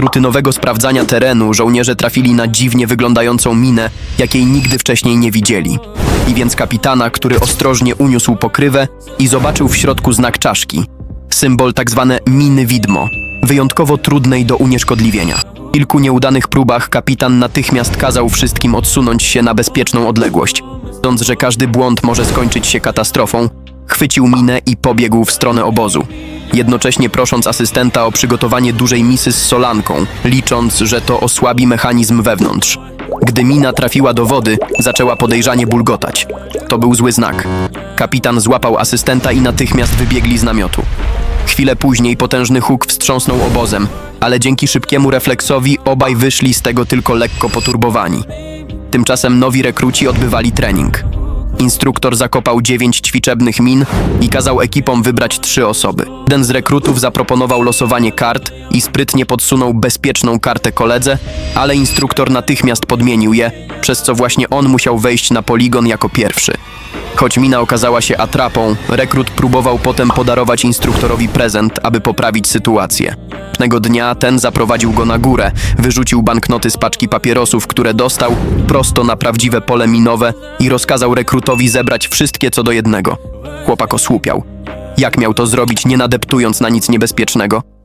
rutynowego sprawdzania terenu żołnierze trafili na dziwnie wyglądającą minę, jakiej nigdy wcześniej nie widzieli. I więc kapitana, który ostrożnie uniósł pokrywę i zobaczył w środku znak czaszki. Symbol tak zwane miny widmo, wyjątkowo trudnej do unieszkodliwienia. W kilku nieudanych próbach kapitan natychmiast kazał wszystkim odsunąć się na bezpieczną odległość. Wiedząc, że każdy błąd może skończyć się katastrofą, chwycił minę i pobiegł w stronę obozu. Jednocześnie prosząc asystenta o przygotowanie dużej misy z solanką, licząc, że to osłabi mechanizm wewnątrz. Gdy mina trafiła do wody, zaczęła podejrzanie bulgotać. To był zły znak. Kapitan złapał asystenta i natychmiast wybiegli z namiotu. Chwilę później potężny huk wstrząsnął obozem, ale dzięki szybkiemu refleksowi obaj wyszli z tego tylko lekko poturbowani. Tymczasem nowi rekruci odbywali trening. Instruktor zakopał dziewięć ćwiczebnych min i kazał ekipom wybrać trzy osoby. Jeden z rekrutów zaproponował losowanie kart i sprytnie podsunął bezpieczną kartę koledze, ale instruktor natychmiast podmienił je, przez co właśnie on musiał wejść na poligon jako pierwszy. Choć mina okazała się atrapą, rekrut próbował potem podarować instruktorowi prezent, aby poprawić sytuację. Pewnego dnia ten zaprowadził go na górę, wyrzucił banknoty z paczki papierosów, które dostał, prosto na prawdziwe pole minowe i rozkazał rekrutowi zebrać wszystkie co do jednego. Chłopak osłupiał. Jak miał to zrobić, nie nadeptując na nic niebezpiecznego?